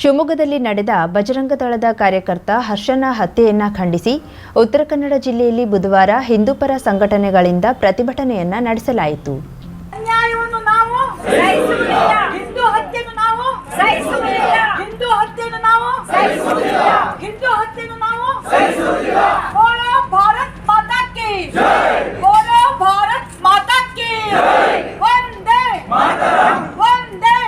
ಶಿವಮೊಗ್ಗದಲ್ಲಿ ನಡೆದ ಬಜರಂಗ ದಳದ ಕಾರ್ಯಕರ್ತ ಹರ್ಷನ ಹತ್ಯೆಯನ್ನ ಖಂಡಿಸಿ ಉತ್ತರ ಕನ್ನಡ ಜಿಲ್ಲೆಯಲ್ಲಿ ಬುಧವಾರ ಹಿಂದೂಪರ ಸಂಘಟನೆಗಳಿಂದ ಪ್ರತಿಭಟನೆಯನ್ನ ನಡೆಸಲಾಯಿತು ಹತ್ಯೆಯನ್ನು ನಾವು ಸಹಿಸುವುದಿಲ್ಲ ಹಿಂದೂ ಹತ್ಯೆಯನ್ನು ನಾವು ಸಹಿಸುವುದಿಲ್ಲ ಹಿಂದೂ ಹತ್ಯೆಯನ್ನು ನಾವು ಸಹಿಸುವುದಿಲ್ಲ ಬೋಲೋ ಭಾರತ್ ಮಾತಾ ಕಿ ಬೋಲೋ ಭಾರತ್ ಮಾತಾ ಕಿ ವಂದೇ ವಂದೇ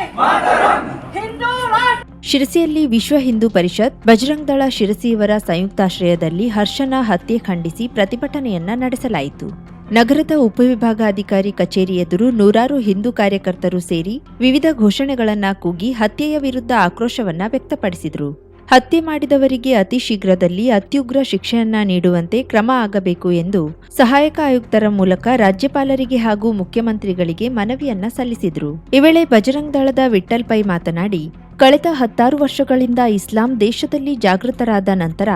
ಹಿಂದೂ ರಾಷ್ಟ್ರ ಶಿರಸಿಯಲ್ಲಿ ವಿಶ್ವ ಹಿಂದೂ ಪರಿಷತ್ ಬಜರಂಗ್ ದಳ ಶಿರಸಿಯವರ ಸಂಯುಕ್ತಾಶ್ರಯದಲ್ಲಿ ಹರ್ಷನ ಹತ್ಯೆ ಖಂಡಿಸಿ ಪ್ರತಿಭಟನೆಯನ್ನ ನಡೆಸಲಾಯಿತು. ನಗರದ ಉಪವಿಭಾಗಾಧಿಕಾರಿ ಕಚೇರಿ ಎದುರು ನೂರಾರು ಹಿಂದೂ ಕಾರ್ಯಕರ್ತರು ಸೇರಿ ವಿವಿಧ ಘೋಷಣೆಗಳನ್ನ ಕೂಗಿ ಹತ್ಯೆಯ ವಿರುದ್ಧ ಆಕ್ರೋಶವನ್ನ ವ್ಯಕ್ತಪಡಿಸಿದರು. ಹತ್ಯೆ ಮಾಡಿದವರಿಗೆ ಅತಿ ಶೀಘ್ರದಲ್ಲಿ ಅತ್ಯುಗ್ರ ಶಿಕ್ಷೆಯನ್ನ ನೀಡುವಂತೆ ಕ್ರಮ ಆಗಬೇಕು ಎಂದು ಸಹಾಯಕ ಆಯುಕ್ತರ ಮೂಲಕ ರಾಜ್ಯಪಾಲರಿಗೆ ಹಾಗೂ ಮುಖ್ಯಮಂತ್ರಿಗಳಿಗೆ ಮನವಿಯನ್ನ ಸಲ್ಲಿಸಿದ್ರು. ಈ ವೇಳೆ ಬಜರಂಗ್ ದಳದ ವಿಠಲ್ ಪೈ ಮಾತನಾಡಿ ಕಳೆದ ಹತ್ತಾರು ವರ್ಷಗಳಿಂದ ಇಸ್ಲಾಂ ದೇಶದಲ್ಲಿ ಜಾಗೃತರಾದ ನಂತರ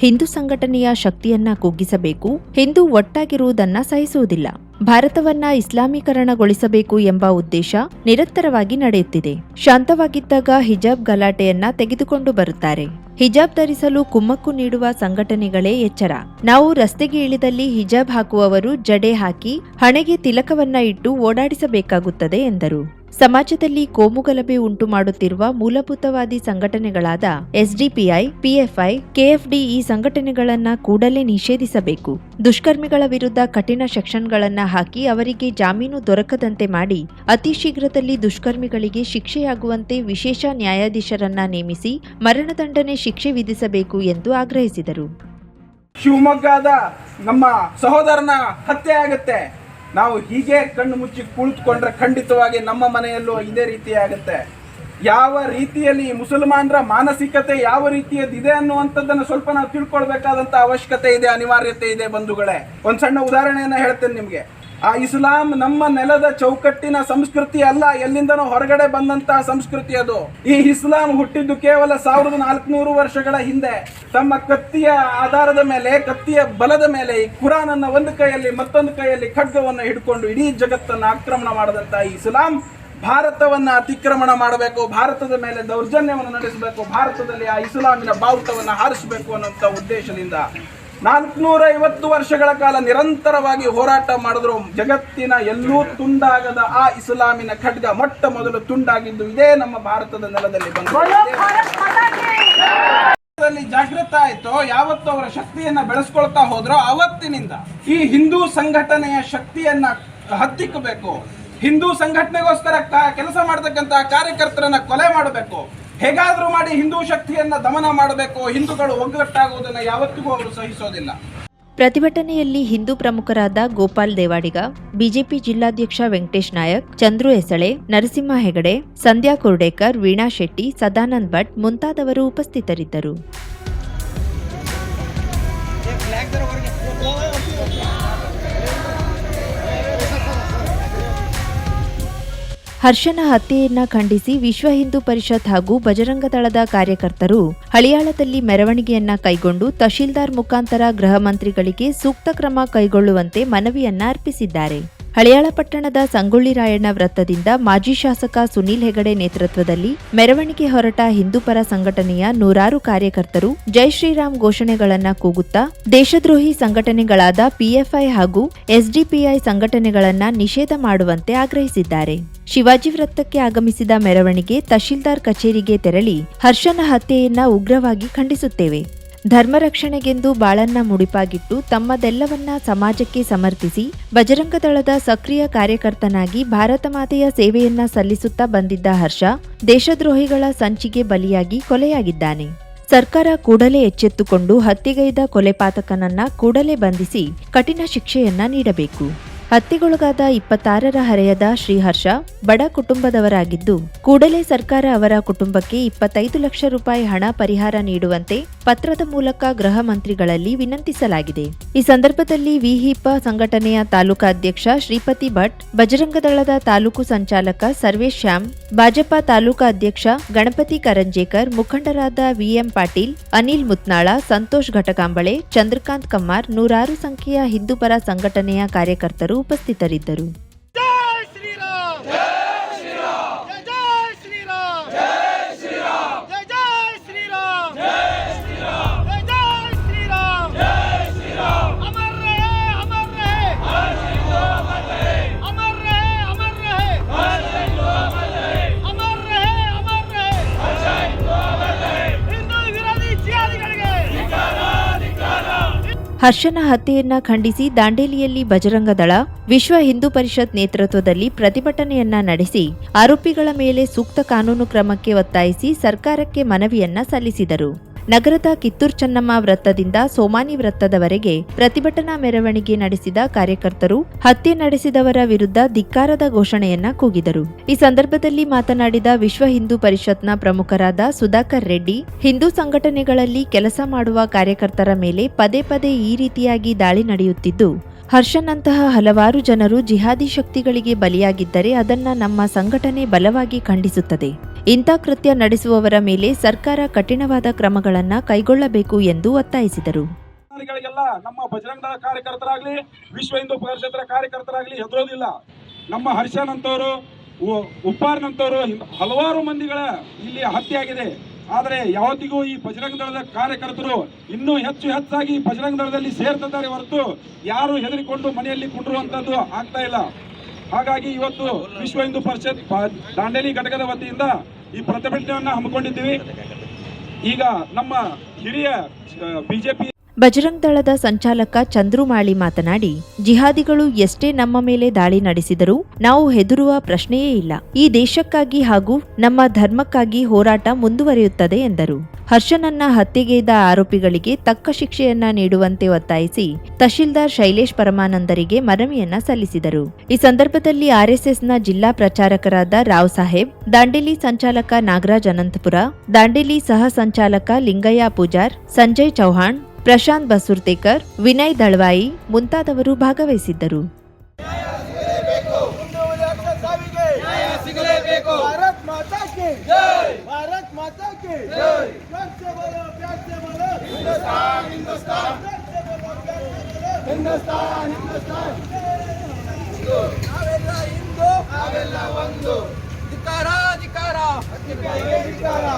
ಹಿಂದೂ ಸಂಘಟನೆಯ ಶಕ್ತಿಯನ್ನ ಕುಗ್ಗಿಸಬೇಕು, ಹಿಂದೂ ಒಟ್ಟಾಗಿರುವುದನ್ನ ಸಹಿಸುವುದಿಲ್ಲ. ಭಾರತವನ್ನ ಇಸ್ಲಾಮೀಕರಣಗೊಳಿಸಬೇಕು ಎಂಬ ಉದ್ದೇಶ ನಿರಂತರವಾಗಿ ನಡೆಯುತ್ತಿದೆ. ಶಾಂತವಾಗಿದ್ದಾಗ ಹಿಜಾಬ್ ಗಲಾಟೆಯನ್ನ ತೆಗೆದುಕೊಂಡು ಬರುತ್ತಾರೆ. ಹಿಜಾಬ್ ಧರಿಸಲು ಕುಮ್ಮಕ್ಕು ನೀಡುವ ಸಂಘಟನೆಗಳೇ ಎಚ್ಚರ. ನಾವು ರಸ್ತೆಗೆ ಇಳಿದಲ್ಲಿ ಹಿಜಾಬ್ ಹಾಕುವವರು ಜಡೆ ಹಾಕಿ ಹಣೆಗೆ ತಿಲಕವನ್ನ ಇಟ್ಟು ಓಡಾಡಿಸಬೇಕಾಗುತ್ತದೆ ಎಂದರು. ಸಮಾಜದಲ್ಲಿ ಕೋಮುಗಲಭೆ ಉಂಟು ಮಾಡುತ್ತಿರುವ ಮೂಲಭೂತವಾದಿ ಸಂಘಟನೆಗಳಾದ ಎಸ್ಡಿಪಿಐ, ಪಿಎಫ್ಐ, ಕೆಎಫ್ಡಿ ಈ ಸಂಘಟನೆಗಳನ್ನ ಕೂಡಲೇ ನಿಷೇಧಿಸಬೇಕು. ದುಷ್ಕರ್ಮಿಗಳ ವಿರುದ್ಧ ಕಠಿಣ ಸೆಕ್ಷನ್ಗಳನ್ನ ಹಾಕಿ ಅವರಿಗೆ ಜಾಮೀನು ದೊರಕದಂತೆ ಮಾಡಿ ಅತಿ ಶೀಘ್ರದಲ್ಲಿ ದುಷ್ಕರ್ಮಿಗಳಿಗೆ ಶಿಕ್ಷೆಯಾಗುವಂತೆ ವಿಶೇಷ ನ್ಯಾಯಾಧೀಶರನ್ನ ನೇಮಿಸಿ ಮರಣದಂಡನೆ ಶಿಕ್ಷೆ ವಿಧಿಸಬೇಕು ಎಂದು ಆಗ್ರಹಿಸಿದರು. ಶಿವಮೊಗ್ಗದ ನಮ್ಮ ಸಹೋದರನ ಹತ್ಯೆ ಆಗುತ್ತೆ. ನಾವು ಹೀಗೆ ಕಣ್ಣು ಮುಚ್ಚಿ ಕುಳಿತುಕೊಂಡ್ರೆ ಖಂಡಿತವಾಗಿ ನಮ್ಮ ಮನೆಯಲ್ಲೂ ಇದೇ ರೀತಿ ಆಗುತ್ತೆ. ಯಾವ ರೀತಿಯಲ್ಲಿ ಮುಸಲ್ಮಾನರ ಮಾನಸಿಕತೆ ಯಾವ ರೀತಿಯದಿದೆ ಅನ್ನುವಂಥದ್ದನ್ನು ಸ್ವಲ್ಪ ನಾವು ತಿಳ್ಕೊಳ್ಬೇಕಾದಂಥ ಅವಶ್ಯಕತೆ ಇದೆ, ಅನಿವಾರ್ಯತೆ ಇದೆ ಬಂಧುಗಳೇ. ಒಂದು ಸಣ್ಣ ಉದಾಹರಣೆಯನ್ನು ಹೇಳ್ತೇನೆ ನಿಮಗೆ. ಆ ಇಸ್ಲಾಂ ನಮ್ಮ ನೆಲದ ಚೌಕಟ್ಟಿನ ಸಂಸ್ಕೃತಿ ಅಲ್ಲ, ಎಲ್ಲಿಂದನೂ ಹೊರಗಡೆ ಬಂದಂತಹ ಸಂಸ್ಕೃತಿ ಅದು. ಈ ಇಸ್ಲಾಂ ಹುಟ್ಟಿದ್ದು ಕೇವಲ ಸಾವಿರದ ನಾಲ್ಕುನೂರು ವರ್ಷಗಳ ಹಿಂದೆ. ತಮ್ಮ ಕತ್ತಿಯ ಆಧಾರದ ಮೇಲೆ, ಕತ್ತಿಯ ಬಲದ ಮೇಲೆ ಈ ಕುರಾನನ್ನ ಒಂದು ಕೈಯಲ್ಲಿ ಮತ್ತೊಂದು ಕೈಯಲ್ಲಿ ಖಡ್ಗವನ್ನು ಹಿಡ್ಕೊಂಡು ಇಡೀ ಜಗತ್ತನ್ನು ಆಕ್ರಮಣ ಮಾಡದಂತಹ ಈ ಇಸ್ಲಾಂ ಭಾರತವನ್ನ ಅತಿಕ್ರಮಣ ಮಾಡಬೇಕು, ಭಾರತದ ಮೇಲೆ ದೌರ್ಜನ್ಯವನ್ನು ನಡೆಸಬೇಕು, ಭಾರತದಲ್ಲಿ ಆ ಇಸ್ಲಾಮಿನ ಬಾವುಟವನ್ನು ಹಾರಿಸಬೇಕು ಅನ್ನುವಂಥ ಉದ್ದೇಶದಿಂದ ನಾಲ್ಕುನೂರ ಐವತ್ತು ವರ್ಷಗಳ ಕಾಲ ನಿರಂತರವಾಗಿ ಹೋರಾಟ ಮಾಡಿದ್ರು. ಜಗತ್ತಿನ ಎಲ್ಲೂ ತುಂಡಾಗದ ಆ ಇಸ್ಲಾಮಿನ ಖಡ್ಗ ಮೊಟ್ಟ ಮೊದಲು ತುಂಡಾಗಿದ್ದು ಇದೇ ನಮ್ಮ ಭಾರತದ ನೆಲದಲ್ಲಿ ಬಂದು ಬೋಲೋ ಭಾರತ್ ಮಾತಾ ಜಾಗೃತ ಆಯ್ತು. ಯಾವತ್ತು ಅವರ ಶಕ್ತಿಯನ್ನ ಬೆಳೆಸ್ಕೊಳ್ತಾ ಹೋದ್ರೋ. ಅವತ್ತಿನಿಂದ ಈ ಹಿಂದೂ ಸಂಘಟನೆಯ ಶಕ್ತಿಯನ್ನ ಹತ್ತಿಕ್ಕಬೇಕು. ಹಿಂದೂ ಸಂಘಟನೆಗೋಸ್ಕರ ಕೆಲಸ ಮಾಡತಕ್ಕಂತಹ ಕಾರ್ಯಕರ್ತರನ್ನ ಕೊಲೆ ಮಾಡಬೇಕು. ಹೇಗಾದ್ರೂ ಮಾಡಿ ಹಿಂದೂ ಶಕ್ತಿಯನ್ನ ದಮನ ಮಾಡಬೇಕು, ಹಿಂದೂಗಳು ಒಗ್ಗಟ್ಟಾಗುವುದನ್ನು ಯಾವತ್ತಿಗೂ ಅವರು ಸಹಿಸೋದಿಲ್ಲ. ಪ್ರತಿಭಟನೆಯಲ್ಲಿ ಹಿಂದೂ ಪ್ರಮುಖರಾದ ಗೋಪಾಲ್ ದೇವಾಡಿಗ, ಬಿಜೆಪಿ ಜಿಲ್ಲಾಧ್ಯಕ್ಷ ವೆಂಕಟೇಶ್ ನಾಯಕ್, ಚಂದ್ರು ಹೆಸಳೆ, ನರಸಿಂಹ ಹೆಗಡೆ, ಸಂಧ್ಯಾ ಕುರ್ಡೇಕರ್, ವೀಣಾ ಶೆಟ್ಟಿ, ಸದಾನಂದ್ ಭಟ್ ಮುಂತಾದವರು ಉಪಸ್ಥಿತರಿದ್ದರು. ಹರ್ಷನ ಹತ್ಯೆಯನ್ನ ಖಂಡಿಸಿ ವಿಶ್ವ ಹಿಂದೂ ಪರಿಷತ್ ಹಾಗೂ ಬಜರಂಗ ದಳದ ಕಾರ್ಯಕರ್ತರು ಹಳಿಯಾಳದಲ್ಲಿ ಮೆರವಣಿಗೆಯನ್ನ ಕೈಗೊಂಡು ತಹಶೀಲ್ದಾರ್ ಮುಖಾಂತರ ಗೃಹ ಮಂತ್ರಿಗಳಿಗೆ ಸೂಕ್ತ ಕ್ರಮ ಕೈಗೊಳ್ಳುವಂತೆ ಮನವಿಯನ್ನ ಅರ್ಪಿಸಿದ್ದಾರೆ. ಹಳಿಯಾಳ ಪಟ್ಟಣದ ಸಂಗೊಳ್ಳಿ ರಾಯಣ್ಣ ವೃತ್ತದಿಂದ ಮಾಜಿ ಶಾಸಕ ಸುನೀಲ್ ಹೆಗಡೆ ನೇತೃತ್ವದಲ್ಲಿ ಮೆರವಣಿಗೆ ಹೊರಟ ಹಿಂದೂಪರ ಸಂಘಟನೆಯ ನೂರಾರು ಕಾರ್ಯಕರ್ತರು ಜೈ ಶ್ರೀರಾಮ್ ಘೋಷಣೆಗಳನ್ನು ಕೂಗುತ್ತಾ ದೇಶದ್ರೋಹಿ ಸಂಘಟನೆಗಳಾದ ಪಿಎಫ್ಐ ಹಾಗೂ ಎಸ್ಡಿಪಿಐ ಸಂಘಟನೆಗಳನ್ನು ನಿಷೇಧ ಮಾಡುವಂತೆ ಆಗ್ರಹಿಸಿದ್ದಾರೆ. ಶಿವಾಜಿ ವೃತ್ತಕ್ಕೆ ಆಗಮಿಸಿದ ಮೆರವಣಿಗೆ ತಹಶೀಲ್ದಾರ್ ಕಚೇರಿಗೆ ತೆರಳಿ ಹರ್ಷನ ಹತ್ಯೆಯನ್ನ ಉಗ್ರವಾಗಿ ಖಂಡಿಸುತ್ತೇವೆ. ಧರ್ಮ ರಕ್ಷಣೆಗೆಂದು ಬಾಳನ್ನ ಮುಡಿಪಾಗಿಟ್ಟು ತಮ್ಮದೆಲ್ಲವನ್ನ ಸಮಾಜಕ್ಕೆ ಸಮರ್ಪಿಸಿ ಬಜರಂಗದಳದ ಸಕ್ರಿಯ ಕಾರ್ಯಕರ್ತನಾಗಿ ಭಾರತ ಮಾತೆಯ ಸೇವೆಯನ್ನ ಸಲ್ಲಿಸುತ್ತಾ ಬಂದಿದ್ದ ಹರ್ಷ ದೇಶದ್ರೋಹಿಗಳ ಸಂಚಿಗೆ ಬಲಿಯಾಗಿ ಕೊಲೆಯಾಗಿದ್ದಾನೆ. ಸರ್ಕಾರ ಕೂಡಲೇ ಎಚ್ಚೆತ್ತುಕೊಂಡು ಹತ್ಯೆಗೈದ ಕೊಲೆಪಾತಕನನ್ನ ಕೂಡಲೇ ಬಂಧಿಸಿ ಕಠಿಣ ಶಿಕ್ಷೆಯನ್ನ ನೀಡಬೇಕು. ಹತ್ಯೆಗೊಳಗಾದ ಇಪ್ಪತ್ತಾರರ ಹರೆಯದ ಶ್ರೀಹರ್ಷ ಬಡ ಕುಟುಂಬದವರಾಗಿದ್ದು, ಕೂಡಲೇ ಸರ್ಕಾರ ಅವರ ಕುಟುಂಬಕ್ಕೆ ಇಪ್ಪತ್ತೈದು ಲಕ್ಷ ರೂಪಾಯಿ ಹಣ ಪರಿಹಾರ ನೀಡುವಂತೆ ಪತ್ರದ ಮೂಲಕ ಗೃಹ ಮಂತ್ರಿಗಳಲ್ಲಿ ವಿನಂತಿಸಲಾಗಿದೆ. ಈ ಸಂದರ್ಭದಲ್ಲಿ ವಿಹಿಪ ಸಂಘಟನೆಯ ತಾಲೂಕಾಧ್ಯಕ್ಷ ಶ್ರೀಪತಿ ಭಟ್, ಬಜರಂಗದಳದ ತಾಲೂಕು ಸಂಚಾಲಕ ಸರ್ವೇಶ್ ಶ್ಯಾಮ್, ಭಾಜಪಾ ತಾಲೂಕಾ ಅಧ್ಯಕ್ಷ ಗಣಪತಿ ಕರಂಜೇಕರ್, ಮುಖಂಡರಾದ ವಿಎಂ ಪಾಟೀಲ್, ಅನಿಲ್ ಮುತ್ನಾಳ, ಸಂತೋಷ್ ಘಟಕಾಂಬಳೆ, ಚಂದ್ರಕಾಂತ್ ಕಮ್ಮಾರ್ ನೂರಾರು ಸಂಖ್ಯೆಯ ಹಿಂದೂಪರ ಸಂಘಟನೆಯ ಕಾರ್ಯಕರ್ತರು ಉಪಸ್ಥಿತರಿದ್ದರು. ಹರ್ಷನ ಹತ್ಯೆಯನ್ನ ಖಂಡಿಸಿ ದಾಂಡೇಲಿಯಲ್ಲಿ ಬಜರಂಗ ದಳ, ವಿಶ್ವ ಹಿಂದೂ ಪರಿಷತ್ ನೇತೃತ್ವದಲ್ಲಿ ಪ್ರತಿಭಟನೆಯನ್ನ ನಡೆಸಿ ಆರೋಪಿಗಳ ಮೇಲೆ ಸೂಕ್ತ ಕಾನೂನು ಕ್ರಮಕ್ಕೆ ಒತ್ತಾಯಿಸಿ ಸರ್ಕಾರಕ್ಕೆ ಮನವಿಯನ್ನ ಸಲ್ಲಿಸಿದರು. ನಗರದ ಕಿತ್ತೂರ್ ಚೆನ್ನಮ್ಮ ವೃತ್ತದಿಂದ ಸೋಮಾನಿ ವೃತ್ತದವರೆಗೆ ಪ್ರತಿಭಟನಾ ಮೆರವಣಿಗೆ ನಡೆಸಿದ ಕಾರ್ಯಕರ್ತರು ಹತ್ಯೆ ನಡೆಸಿದವರ ವಿರುದ್ಧ ಧಿಕ್ಕಾರದ ಘೋಷಣೆಯನ್ನ ಕೂಗಿದರು. ಈ ಸಂದರ್ಭದಲ್ಲಿ ಮಾತನಾಡಿದ ವಿಶ್ವ ಹಿಂದೂ ಪರಿಷತ್ನ ಪ್ರಮುಖರಾದ ಸುಧಾಕರ್ ರೆಡ್ಡಿ, ಹಿಂದೂ ಸಂಘಟನೆಗಳಲ್ಲಿ ಕೆಲಸ ಮಾಡುವ ಕಾರ್ಯಕರ್ತರ ಮೇಲೆ ಪದೇ ಪದೇ ಈ ರೀತಿಯಾಗಿ ದಾಳಿ ನಡೆಯುತ್ತಿದ್ದು ಹರ್ಷನಂತಹ ಹಲವಾರು ಜನರು ಜಿಹಾದಿ ಶಕ್ತಿಗಳಿಗೆ ಬಲಿಯಾಗಿದ್ದರೆ ಅದನ್ನ ನಮ್ಮ ಸಂಘಟನೆ ಬಲವಾಗಿ ಖಂಡಿಸುತ್ತದೆ. ಇಂಥ ಕೃತ್ಯ ನಡೆಸುವವರ ಮೇಲೆ ಸರ್ಕಾರ ಕಠಿಣವಾದ ಕ್ರಮಗಳನ್ನ ಕೈಗೊಳ್ಳಬೇಕು ಎಂದು ಒತ್ತಾಯಿಸಿದರು. ನಮ್ಮ ಬಜರಂಗ ಕಾರ್ಯಕರ್ತರಾಗ್ಲಿ, ವಿಶ್ವ ಹಿಂದೂ ಪರಿಷತ್ತರ ಕಾರ್ಯಕರ್ತರಾಗಲಿ ಹೆದರೋದಿಲ್ಲ. ನಮ್ಮ ಹರ್ಷನಂತವರು ಉಪ್ಪಾರ್ನಂತವರು ಹಲವಾರು ಮಂದಿಗಳ ಇಲ್ಲಿ ಹತ್ಯೆ ಆಗಿದೆ. ಆದರೆ ಯಾವತ್ತಿಗೂ ಈ ಬಜರಂಗ ದಳದ ಕಾರ್ಯಕರ್ತರು ಇನ್ನೂ ಹೆಚ್ಚು ಹೆಚ್ಚಾಗಿ ಬಜರಂಗ ದಳದಲ್ಲಿ ಸೇರ್ತಿದ್ದಾರೆ ಹೊರತು ಯಾರು ಹೆದರಿಕೊಂಡು ಮನೆಯಲ್ಲಿ ಕುಂಡಿರುವಂತದ್ದು ಆಗ್ತಾ ಇಲ್ಲ. ಹಾಗಾಗಿ ಇವತ್ತು ವಿಶ್ವ ಹಿಂದೂ ಪರಿಷತ್ ದಾಂಡೇಲಿ ಘಟಕದ ವತಿಯಿಂದ ಈ ಪ್ರತಿಭಟನೆಯನ್ನ ಹಮ್ಮಿಕೊಂಡಿದ್ದೀವಿ. ಈಗ ನಮ್ಮ ಹಿರಿಯ ಬಿಜೆಪಿ ಬಜರಂಗ್ ದಳದ ಸಂಚಾಲಕ ಚಂದ್ರುಮಾಳಿ ಮಾತನಾಡಿ, ಜಿಹಾದಿಗಳು ಎಷ್ಟೇ ನಮ್ಮ ಮೇಲೆ ದಾಳಿ ನಡೆಸಿದರೂ ನಾವು ಹೆದರುವ ಪ್ರಶ್ನೆಯೇ ಇಲ್ಲ. ಈ ದೇಶಕ್ಕಾಗಿ ಹಾಗೂ ನಮ್ಮ ಧರ್ಮಕ್ಕಾಗಿ ಹೋರಾಟ ಮುಂದುವರಿಯುತ್ತದೆ, ಎಂದರು. ಹರ್ಷನನ್ನ ಹತ್ಯೆಗೈದ ಆರೋಪಿಗಳಿಗೆ ತಕ್ಕ ಶಿಕ್ಷೆಯನ್ನ ನೀಡುವಂತೆ ಒತ್ತಾಯಿಸಿ ತಹಶೀಲ್ದಾರ್ ಶೈಲೇಶ್ ಪರಮಾನಂದರಿಗೆ ಮನವಿಯನ್ನ ಸಲ್ಲಿಸಿದರು. ಈ ಸಂದರ್ಭದಲ್ಲಿ ಆರ್ಎಸ್ಎಸ್ನ ಜಿಲ್ಲಾ ಪ್ರಚಾರಕರಾದ ರಾವ್ ಸಾಹೇಬ್, ದಾಂಡೇಲಿ ಸಂಚಾಲಕ ನಾಗರಾಜ್ ಅನಂತಪುರ, ದಾಂಡೇಲಿ ಸಹ ಸಂಚಾಲಕ ಲಿಂಗಯ್ಯ ಪೂಜಾರ್, ಸಂಜಯ್ ಚೌಹಾಣ್ ಪ್ರಶಾಂತ್ ಬಸೂರ್ತೇಕರ್ ವಿನಯ್ ದಳ್ವಾಯಿ ಮುಂತಾದವರು ಭಾಗವಹಿಸಿದ್ದರು. ಧಿಕಾರ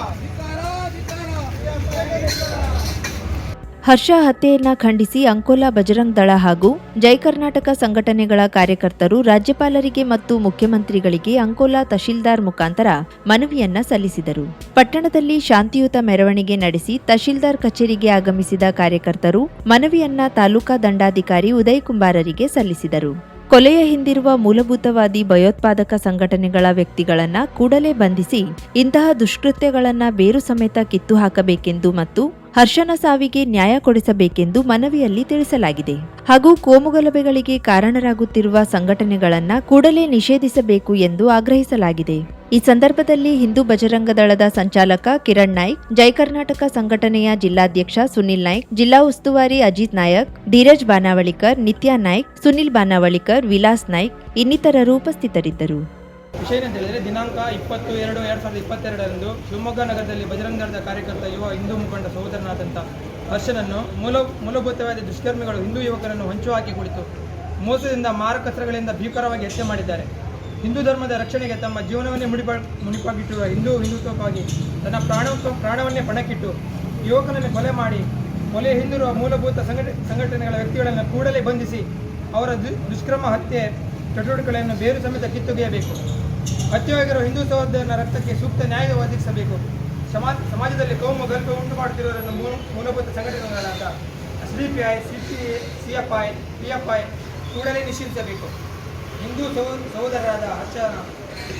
ಹರ್ಷ ಹತ್ಯೆಯನ್ನ ಖಂಡಿಸಿ ಅಂಕೋಲಾ ಬಜರಂಗ್ ದಳ ಹಾಗೂ ಜೈ ಕರ್ನಾಟಕ ಸಂಘಟನೆಗಳ ಕಾರ್ಯಕರ್ತರು ರಾಜ್ಯಪಾಲರಿಗೆ ಮತ್ತು ಮುಖ್ಯಮಂತ್ರಿಗಳಿಗೆ ಅಂಕೋಲಾ ತಹಶೀಲ್ದಾರ್ ಮುಖಾಂತರ ಮನವಿಯನ್ನ ಸಲ್ಲಿಸಿದರು. ಪಟ್ಟಣದಲ್ಲಿ ಶಾಂತಿಯುತ ಮೆರವಣಿಗೆ ನಡೆಸಿ ತಹಶೀಲ್ದಾರ್ ಕಚೇರಿಗೆ ಆಗಮಿಸಿದ ಕಾರ್ಯಕರ್ತರು ಮನವಿಯನ್ನ ತಾಲೂಕಾ ದಂಡಾಧಿಕಾರಿ ಉದಯ್ ಕುಂಬಾರರಿಗೆ ಸಲ್ಲಿಸಿದರು. ಕೊಲೆಯ ಹಿಂದಿರುವ ಮೂಲಭೂತವಾದಿ ಭಯೋತ್ಪಾದಕ ಸಂಘಟನೆಗಳ ವ್ಯಕ್ತಿಗಳನ್ನು ಕೂಡಲೇ ಬಂಧಿಸಿ ಇಂತಹ ದುಷ್ಕೃತ್ಯಗಳನ್ನು ಬೇರು ಸಮೇತ ಕಿತ್ತು ಹಾಕಬೇಕೆಂದು ಮತ್ತು ಹರ್ಷನ ಸಾವಿಗೆ ನ್ಯಾಯ ಕೊಡಿಸಬೇಕೆಂದು ಮನವಿಯಲ್ಲಿ ತಿಳಿಸಲಾಗಿದೆ. ಹಾಗೂ ಕೋಮುಗಲಭೆಗಳಿಗೆ ಕಾರಣರಾಗುತ್ತಿರುವ ಸಂಘಟನೆಗಳನ್ನು ಕೂಡಲೇ ನಿಷೇಧಿಸಬೇಕು ಎಂದು ಆಗ್ರಹಿಸಲಾಗಿದೆ. ಈ ಸಂದರ್ಭದಲ್ಲಿ ಹಿಂದೂ ಬಜರಂಗ ದಳದ ಸಂಚಾಲಕ ಕಿರಣ್ ನಾಯ್ಕ್, ಜೈ ಕರ್ನಾಟಕ ಸಂಘಟನೆಯ ಜಿಲ್ಲಾಧ್ಯಕ್ಷ ಸುನಿಲ್ ನಾಯ್ಕ್, ಜಿಲ್ಲಾ ಉಸ್ತುವಾರಿ ಅಜಿತ್ ನಾಯಕ್, ಧೀರಜ್ ಬಾನಾವಳಿಕರ್, ನಿತ್ಯಾ ನಾಯ್ಕ್, ಸುನಿಲ್ ಬಾನಾವಳಿಕರ್, ವಿಲಾಸ್ ನಾಯ್ಕ್ ಇನ್ನಿತರರು ಉಪಸ್ಥಿತರಿದ್ದರು. ವಿಷಯ ಏನಂತ ಹೇಳಿದ್ರೆ, ದಿನಾಂಕ ಇಪ್ಪತ್ತು ಎರಡು ಎರಡು ಸಾವಿರದ ಇಪ್ಪತ್ತೆರಡರಂದು ಶಿವಮೊಗ್ಗ ನಗರದಲ್ಲಿ ಬಜರಂಗ ದಳದ ಕಾರ್ಯಕರ್ತ ಯುವ ಹಿಂದೂ ಮುಖಂಡ ಸಹೋದರನಾದಂಥ ಹರ್ಷನನ್ನು ಮೂಲ, ಮೂಲಭೂತವಾದ ದುಷ್ಕರ್ಮಿಗಳು ಹಿಂದೂ ಯುವಕರನ್ನು ಹೊಂಚು ಹಾಕಿ ಕುಳಿತು ಮೋಸದಿಂದ ಮಾರಕಸ್ತ್ರಗಳಿಂದ ಭೀಕರವಾಗಿ ಹತ್ಯೆ ಮಾಡಿದ್ದಾರೆ. ಹಿಂದೂ ಧರ್ಮದ ರಕ್ಷಣೆಗೆ ತಮ್ಮ ಜೀವನವನ್ನೇ ಮುಡಿಪ ಮುಡಿಪಾಗಿಟ್ಟಿರುವ ಹಿಂದೂ ಹಿಂದುತ್ವಕ್ಕಾಗಿ ತನ್ನ ಪ್ರಾಣ ಪ್ರಾಣವನ್ನೇ ಪಣಕ್ಕಿಟ್ಟು ಯುವಕನನ್ನು ಕೊಲೆ ಮಾಡಿ, ಕೊಲೆ ಹಿಂದಿರುವ ಮೂಲಭೂತ ಸಂಘಟ, ಸಂಘಟನೆಗಳ ವ್ಯಕ್ತಿಗಳನ್ನು ಕೂಡಲೇ ಬಂಧಿಸಿ ಅವರ ದುಷ್ಕರ್ಮ ಹತ್ಯೆ ಚಟುವಟಿಕೆಗಳನ್ನು ಬೇರು ಸಮೇತ ಕಿತ್ತೊಗೆಯಬೇಕು. ಹತ್ಯೆಯಾಗಿರುವ ಹಿಂದೂ ಸಹೋದರನ ರಕ್ತಕ್ಕೆ ಸೂಕ್ತ ನ್ಯಾಯ ಒದಗಿಸಬೇಕು. ಸಮಾಜ, ಸಮಾಜದಲ್ಲಿ ಕೋಮು ಗಲ್ಪೆ ಉಂಟು ಮಾಡುತ್ತಿರುವುದನ್ನು ಮೂಲಭೂತ ಸಂಘಟನೆಗಳಾದ D P I, C P C F I, P F I ಕೂಡಲೇ ನಿಷೇಧಿಸಬೇಕು. ಹಿಂದೂ ಸಹೋ- ಸಹೋದರರಾದ ಹರ್ಷನ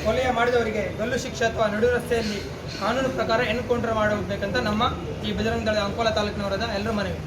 ಕೊಲೆಯ ಮಾಡಿದವರಿಗೆ ಗಲ್ಲು ಶಿಕ್ಷೆ ಅಥವಾ ನಡು ರಸ್ತೆಯಲ್ಲಿ ಕಾನೂನು ಪ್ರಕಾರ ಎನ್ಕೌಂಟರ್ ಮಾಡಬೇಕಂತ ನಮ್ಮ ಈ ಬಜರಂಗ ದಳದ ಅಂಕೋಲ ತಾಲೂಕಿನವರಾದ ಎಲ್ಲರೂ ಮನವಿ.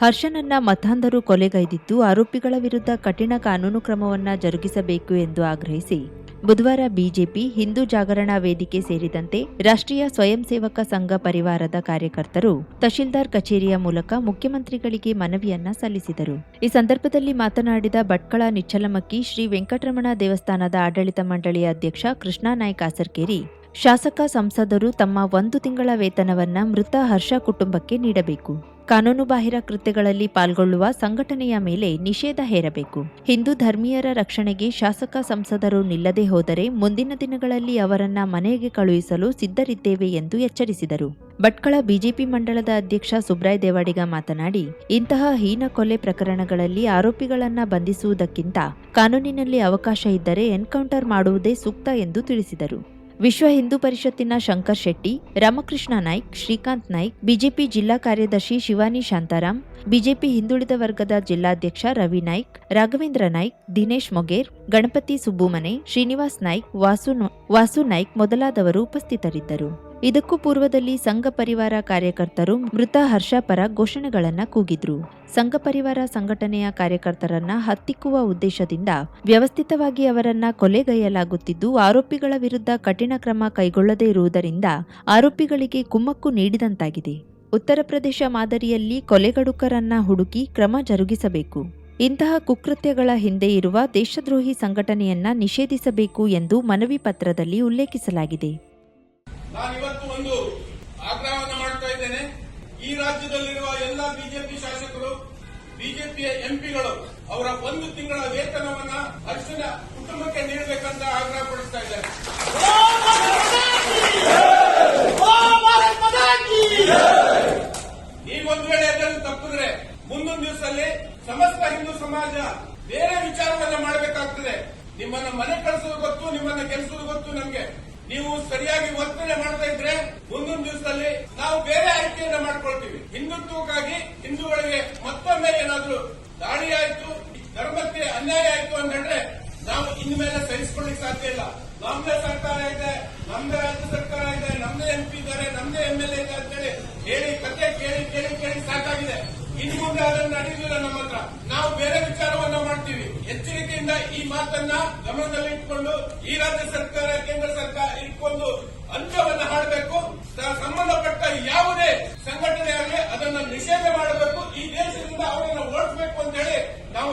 ಹರ್ಷನನ್ನ ಮತಾಂಧರು ಕೊಲೆಗೈದಿದ್ದು ಆರೋಪಿಗಳ ವಿರುದ್ಧ ಕಠಿಣ ಕಾನೂನು ಕ್ರಮವನ್ನ ಜರುಗಿಸಬೇಕು ಎಂದು ಆಗ್ರಹಿಸಿ ಬುಧವಾರ ಬಿಜೆಪಿ ಹಿಂದೂ ಜಾಗರಣಾ ವೇದಿಕೆ ಸೇರಿದಂತೆ ರಾಷ್ಟ್ರೀಯ ಸ್ವಯಂ ಸೇವಕ ಸಂಘ ಪರಿವಾರದ ಕಾರ್ಯಕರ್ತರು ತಹಶೀಲ್ದಾರ್ ಕಚೇರಿಯ ಮೂಲಕ ಮುಖ್ಯಮಂತ್ರಿಗಳಿಗೆ ಮನವಿಯನ್ನ ಸಲ್ಲಿಸಿದರು. ಈ ಸಂದರ್ಭದಲ್ಲಿ ಮಾತನಾಡಿದ ಭಟ್ಕಳ ನಿಚ್ಚಲಮಕ್ಕಿ ಶ್ರೀ ವೆಂಕಟರಮಣ ದೇವಸ್ಥಾನದ ಆಡಳಿತ ಮಂಡಳಿಯ ಅಧ್ಯಕ್ಷ ಕೃಷ್ಣಾ ಆಸರ್ಕೇರಿ ಶಾಸಕ ಸಂಸದರು ತಮ್ಮ ಒಂದು ತಿಂಗಳ ವೇತನವನ್ನ ಮೃತ ಹರ್ಷ ಕುಟುಂಬಕ್ಕೆ ನೀಡಬೇಕು. ಕಾನೂನುಬಾಹಿರ ಕೃತ್ಯಗಳಲ್ಲಿ ಪಾಲ್ಗೊಳ್ಳುವ ಸಂಘಟನೆಯ ಮೇಲೆ ನಿಷೇಧ ಹೇರಬೇಕು. ಹಿಂದೂ ಧರ್ಮೀಯರ ರಕ್ಷಣೆಗೆ ಶಾಸಕ ಸಂಸದರು ನಿಲ್ಲದೆ ಹೋದರೆ ಮುಂದಿನ ದಿನಗಳಲ್ಲಿ ಅವರನ್ನ ಮನೆಗೆ ಕಳುಹಿಸಲು ಸಿದ್ಧರಿದ್ದೇವೆ ಎಂದು ಎಚ್ಚರಿಸಿದರು. ಭಟ್ಕಳ ಬಿಜೆಪಿ ಮಂಡಳದ ಅಧ್ಯಕ್ಷ ಸುಬ್ರಾಯ್ ದೇವಾಡಿಗ ಮಾತನಾಡಿ, ಇಂತಹ ಹೀನ ಕೊಲೆ ಪ್ರಕರಣಗಳಲ್ಲಿ ಆರೋಪಿಗಳನ್ನ ಬಂಧಿಸುವುದಕ್ಕಿಂತ ಕಾನೂನಿನಲ್ಲಿ ಅವಕಾಶ ಇದ್ದರೆ ಎನ್ಕೌಂಟರ್ ಮಾಡುವುದೇ ಸೂಕ್ತ ಎಂದು ತಿಳಿಸಿದರು. ವಿಶ್ವ ಹಿಂದೂ ಪರಿಷತ್ತಿನ ಶಂಕರ್ ಶೆಟ್ಟಿ ರಾಮಕೃಷ್ಣ ನಾಯ್ಕ್ ಶ್ರೀಕಾಂತ್ ನಾಯ್ಕ್ ಬಿಜೆಪಿ ಜಿಲ್ಲಾ ಕಾರ್ಯದರ್ಶಿ ಶಿವಾನಿ ಶಾಂತಾರಾಮ್ ಬಿಜೆಪಿ ಹಿಂದುಳಿದ ವರ್ಗದ ಜಿಲ್ಲಾಧ್ಯಕ್ಷ ರವಿ ನಾಯ್ಕ್, ರಾಘವೇಂದ್ರ ನಾಯ್ಕ್, ದಿನೇಶ್ ಮೊಗೇರ್, ಗಣಪತಿ ಸುಬ್ಬುಮನೆ, ಶ್ರೀನಿವಾಸ್ ನಾಯ್ಕ್, ವಾಸು ವಾಸು ನಾಯ್ಕ್ ಮೊದಲಾದವರು ಉಪಸ್ಥಿತರಿದ್ದರು. ಇದಕ್ಕೂ ಪೂರ್ವದಲ್ಲಿ ಸಂಘ ಪರಿವಾರ ಕಾರ್ಯಕರ್ತರು ಮೃತ ಹರ್ಷ ಪರ ಘೋಷಣೆಗಳನ್ನು ಕೂಗಿದ್ರು. ಸಂಘ ಪರಿವಾರ ಸಂಘಟನೆಯ ಕಾರ್ಯಕರ್ತರನ್ನ ಹತ್ತಿಕ್ಕುವ ಉದ್ದೇಶದಿಂದ ವ್ಯವಸ್ಥಿತವಾಗಿ ಅವರನ್ನ ಕೊಲೆಗೈಯಲಾಗುತ್ತಿದ್ದು, ಆರೋಪಿಗಳ ವಿರುದ್ಧ ಕಠಿಣ ಕ್ರಮ ಕೈಗೊಳ್ಳದೇ ಇರುವುದರಿಂದ ಆರೋಪಿಗಳಿಗೆ ಕುಮ್ಮಕ್ಕು ನೀಡಿದಂತಾಗಿದೆ. ಉತ್ತರ ಪ್ರದೇಶ ಮಾದರಿಯಲ್ಲಿ ಕೊಲೆಗಡುಕರನ್ನ ಹುಡುಕಿ ಕ್ರಮ ಜರುಗಿಸಬೇಕು. ಇಂತಹ ಕುಕೃತ್ಯಗಳ ಹಿಂದೆ ಇರುವ ದೇಶದ್ರೋಹಿ ಸಂಘಟನೆಯನ್ನ ನಿಷೇಧಿಸಬೇಕು ಎಂದು ಮನವಿ ಪತ್ರದಲ್ಲಿ ಉಲ್ಲೇಖಿಸಲಾಗಿದೆ. ಈ ರಾಜ್ಯದಲ್ಲಿರುವ ಎಲ್ಲ ಬಿಜೆಪಿ ಶಾಸಕರು ಬಿಜೆಪಿಯ ಎಂಪಿಗಳು ಅವರ ಒಂದು ತಿಂಗಳ ವೇತನವನ್ನ ಹರ್ಷನ ಕುಟುಂಬಕ್ಕೆ ನೀಡಬೇಕಂತ ಆಗ್ರಹ ಪಡಿಸ್ತಾ ಇದ್ದಾರೆ. ನೀವೊಂದು ವೇಳೆ ಅದನ್ನು ತಪ್ಪಿದ್ರೆ ಮುಂದೊಂದು ದಿವಸದಲ್ಲಿ ಸಮಸ್ತ ಹಿಂದೂ ಸಮಾಜ ಬೇರೆ ವಿಚಾರವನ್ನ ಮಾಡಬೇಕಾಗ್ತದೆ. ನಿಮ್ಮನ್ನ ಮನೆ ಕಳಿಸೋದು ಗೊತ್ತು, ನಿಮ್ಮನ್ನ ಗೆಲ್ಲಿಸೋದು ಗೊತ್ತು ನಮ್ಗೆ. ನೀವು ಸರಿಯಾಗಿ ವರ್ತನೆ ಮಾಡ್ತಾ ಇದ್ರೆ ಮುಂದೊಂದು ದಿವಸದಲ್ಲಿ ನಾವು ಬೇರೆ ಆಯ್ಕೆಯನ್ನ ಮಾಡ್ಕೊಳ್ತೀವಿ. ಹಿಂದುತ್ವಕ್ಕಾಗಿ ಹಿಂದೂಗಳಿಗೆ ಮತ್ತೊಮ್ಮೆ ಏನಾದ್ರೂ ದಾಳಿ ಆಯ್ತು, ಧರ್ಮಕ್ಕೆ ಅನ್ಯಾಯ ಆಯ್ತು ಅಂತಂದ್ರೆ ನಾವು ಇನ್ಮೇಲೆ ಸಹಿಸಿಕೊಳ್ಳಿಕ್ ಸಾಧ್ಯ ಇಲ್ಲ. ನಮ್ದೇ ಸರ್ಕಾರ ಇದೆ ನಮ್ದೇ ರಾಜ್ಯ ಸರ್ಕಾರ ಇದೆ ನಮ್ದೇ ಎಂಪಿ ಇದ್ದಾರೆ ಎ ಅಂತೇಳಿ ಹೇಳಿ ಕತೆ ಕೇಳಿ ಕೇಳಿ ಕೇಳಿ ಸಾಕಾಗಿದೆ. ಇನ್ನು ಮುಂದೆ ಅದನ್ನು ನಡೆಯುವುದಿಲ್ಲ ನಮ್ಮ ಹತ್ರ. ನಾವು ಬೇರೆ ವಿಚಾರವನ್ನ ಮಾಡ್ತೀವಿ. ಎಚ್ಚರಿಕೆಯಿಂದ ಈ ಮಾತನ್ನ ಗಮನದಲ್ಲಿಟ್ಟುಕೊಂಡು ಈ ರಾಜ್ಯ ಸರ್ಕಾರ, ಕೇಂದ್ರ ಸರ್ಕಾರ ಇಟ್ಕೊಂಡು ಅಂತ್ಯವನ್ನ ಹಾಡಬೇಕು. ಸಂಬಂಧಪಟ್ಟ ಯಾವುದೇ ಸಂಘಟನೆ ಆಗಲಿ ಅದನ್ನ ನಿಷೇಧ ಮಾಡಬೇಕು. ಈ ದೇಶದಿಂದ ಅವರನ್ನು ಓಡಿಸಬೇಕು ಅಂತ ಹೇಳಿ ನಾವು